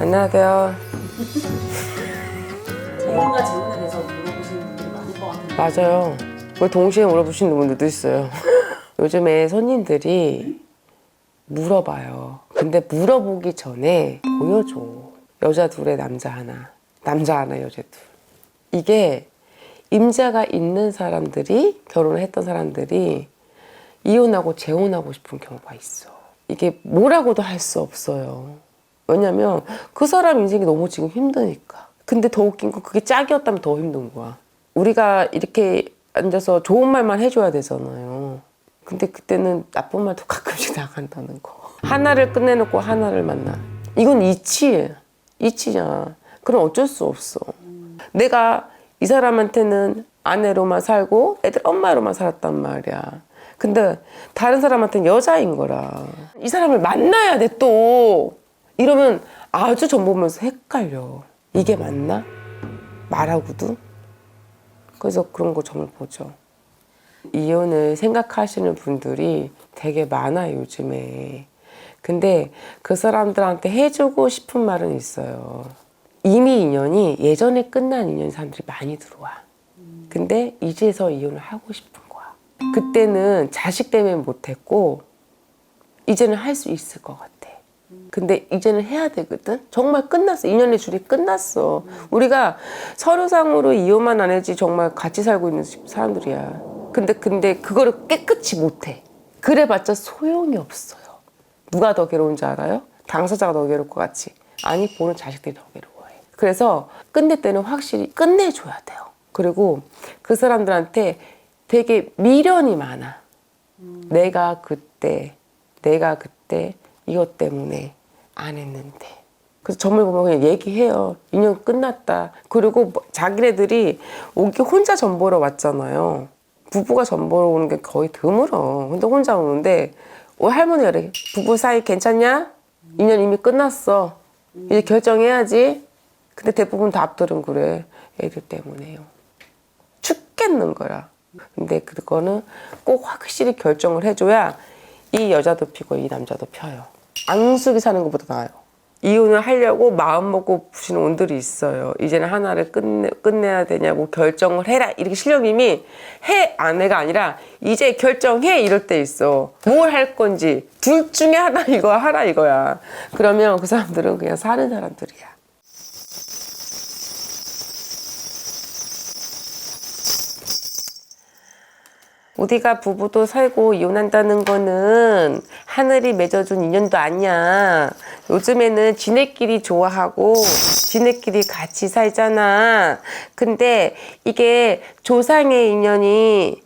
안녕하세요. 재혼과 재혼에 대해서 물어보시는 분들이 많을 것 같은데 맞아요. 왜 동시에 물어보시는 분들도 있어요. 요즘에 손님들이 물어봐요. 근데 물어보기 전에 보여줘. 여자 둘에 남자 하나. 남자 하나, 여자 둘. 이게 임자가 있는 사람들이 결혼을 했던 사람들이 이혼하고 재혼하고 싶은 경우가 있어. 이게 뭐라고도 할 수 없어요. 왜냐면 그 사람 인생이 너무 지금 힘드니까. 근데 더 웃긴 건 그게 짝이었다면 더 힘든 거야. 우리가 이렇게 앉아서 좋은 말만 해줘야 되잖아요. 근데 그때는 나쁜 말도 가끔씩 나간다는 거. 하나를 끝내놓고 하나를 만나. 이건 이치예요. 이치잖아. 그럼 어쩔 수 없어. 내가 이 사람한테는 아내로만 살고 애들 엄마로만 살았단 말이야. 근데 다른 사람한테는 여자인 거라. 이 사람을 만나야 돼 또. 이러면 아주 전 보면서 헷갈려. 이게 맞나? 말하고도? 그래서 그런 거 정말 보죠. 이혼을 생각하시는 분들이 되게 많아요, 요즘에. 근데 그 사람들한테 해주고 싶은 말은 있어요. 이미 인연이 예전에 끝난 인연 사람들이 많이 들어와. 근데 이제서 이혼을 하고 싶은 거야. 그때는 자식 때문에 못했고, 이제는 할 수 있을 것 같아. 근데 이제는 해야 되거든? 정말 끝났어. 인연의 줄이 끝났어. 우리가 서류상으로 이혼만 안 해지 정말 같이 살고 있는 사람들이야. 근데, 근데 그거를 깨끗이 못해. 그래봤자 소용이 없어요. 누가 더 괴로운지 알아요? 당사자가 더 괴로울 것 같지? 아니, 보는 자식들이 더 괴로워해. 그래서 끝낼 때는 확실히 끝내줘야 돼요. 그리고 그 사람들한테 되게 미련이 많아. 내가 그때, 내가 그때 이것 때문에 안 했는데. 그래서 점을 보면 그냥 얘기해요. 인연 끝났다. 그리고 뭐 자기네들이 오기 혼자 전 보러 왔잖아요. 부부가 전 보러 오는 게 거의 드물어. 근데 혼자 오는데 우리 할머니가 그래. 부부 사이 괜찮냐? 인연 이미 끝났어. 이제 결정해야지. 근데 대부분 다 앞들은 그래. 애들 때문에요. 죽겠는 거야. 근데 그거는 꼭 확실히 결정을 해줘야 이 여자도 피고 이 남자도 펴요. 앙숙이 사는 것보다 나아요. 이혼을 하려고 마음 먹고 부시는 온들이 있어요. 이제는 하나를 끝내, 끝내야 되냐고 결정을 해라. 이렇게 신령님이 해, 아내가 아니라 이제 결정해. 이럴 때 있어. 뭘 할 건지. 둘 중에 하나 이거 하라 이거야. 그러면 그 사람들은 그냥 사는 사람들이야. 우리가 부부도 살고 이혼한다는 거는 하늘이 맺어준 인연도 아니야. 요즘에는 지네끼리 좋아하고 지네끼리 같이 살잖아. 근데 이게 조상의 인연이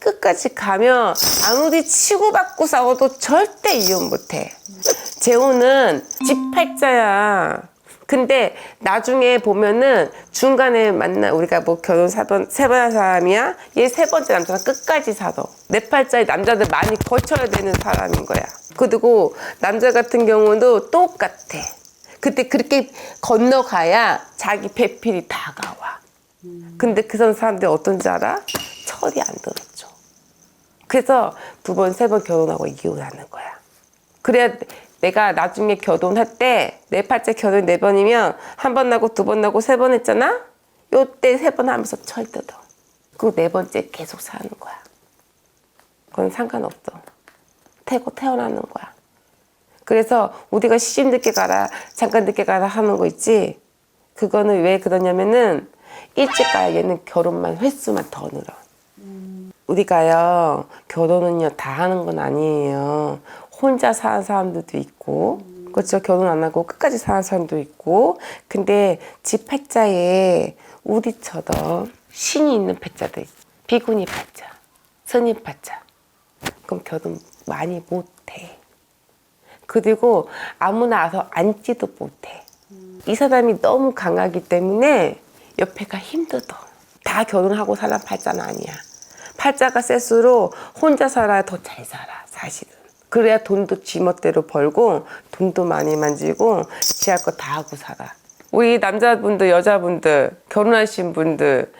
끝까지 가면 아무리 치고받고 싸워도 절대 이혼 못해. 재혼은 집팔자야. 근데 나중에 보면은 중간에 만나 우리가 뭐 결혼 사번 세번 한 사람이야? 얘 세 번째 남자가 끝까지 살아. 네 팔자의 남자들 많이 거쳐야 되는 사람인 거야. 그리고 남자 같은 경우도 똑같아. 그때 그렇게 건너가야 자기 배필이 다가와. 근데 그 사람들이 어떤지 알아? 철이 안 들었죠. 그래서 두 번 세 번 결혼하고 이혼하는 거야. 그래야 내가 나중에 결혼할 때 네 팔째 결혼 네 번이면 한 번 나고 두 번 나고 세 번 했잖아? 요때 세 번 하면서 철 뜯어. 그리고 네 번째 계속 사는 거야. 그건 상관없어. 태고 태어나는 거야. 그래서 우리가 시집 늦게 가라, 잠깐 늦게 가라 하는 거 있지? 그거는 왜 그러냐면은 일찍 가야 얘는 결혼만 횟수만 더 늘어. 우리가요 결혼은요 다 하는 건 아니에요. 혼자 사는 사람들도 있고 그렇죠 결혼 안 하고 끝까지 사는 사람도 있고 근데 집 팔자에 우리처럼 신이 있는 팔자도 있어. 비구니 팔자, 스님 팔자. 그럼 결혼 많이 못해. 그리고 아무나 와서 앉지도 못해. 이 사람이 너무 강하기 때문에 옆에가 힘들어. 다 결혼하고 사는 팔자는 아니야. 팔자가 셀수록 혼자 살아야 더 잘 살아, 사실은. 그래야 돈도 지멋대로 벌고, 돈도 많이 만지고, 지할 거 다 하고 살아. 우리 남자분들, 여자분들, 결혼하신 분들,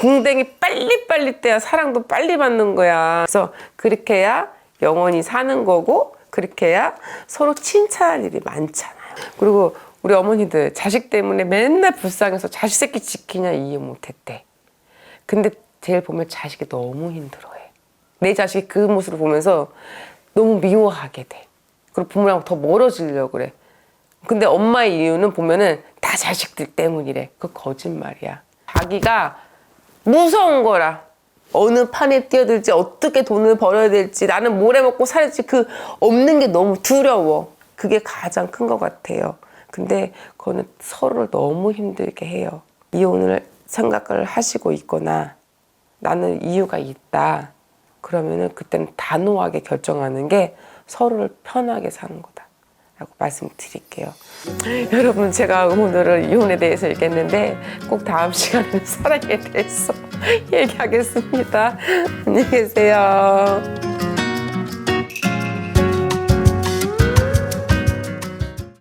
궁뎅이 빨리빨리 떼야 사랑도 빨리 받는 거야. 그래서 그렇게 해야 영원히 사는 거고, 그렇게 해야 서로 칭찬할 일이 많잖아요. 그리고 우리 어머니들 자식 때문에 맨날 불쌍해서 자식 새끼 지키냐 이해 못했대. 근데 제일 보면 자식이 너무 힘들어해. 내 자식이 그 모습을 보면서 너무 미워하게 돼. 그리고 부모랑 더 멀어지려고 그래. 근데 엄마의 이유는 보면은 다 자식들 때문이래. 그 거짓말이야. 자기가 무서운 거라. 어느 판에 뛰어들지 어떻게 돈을 벌어야 될지 나는 뭘 해먹고 살지 그 없는 게 너무 두려워. 그게 가장 큰 것 같아요. 근데 그거는 서로를 너무 힘들게 해요. 이혼을 생각을 하시고 있거나 나는 이유가 있다. 그러면은 그때는 단호하게 결정하는 게 서로를 편하게 사는 거다. 라고 말씀드릴게요. 여러분, 제가 오늘은 이혼에 대해서 얘기했는데 꼭 다음 시간에는 사랑에 대해서 얘기하겠습니다. 안녕히 계세요.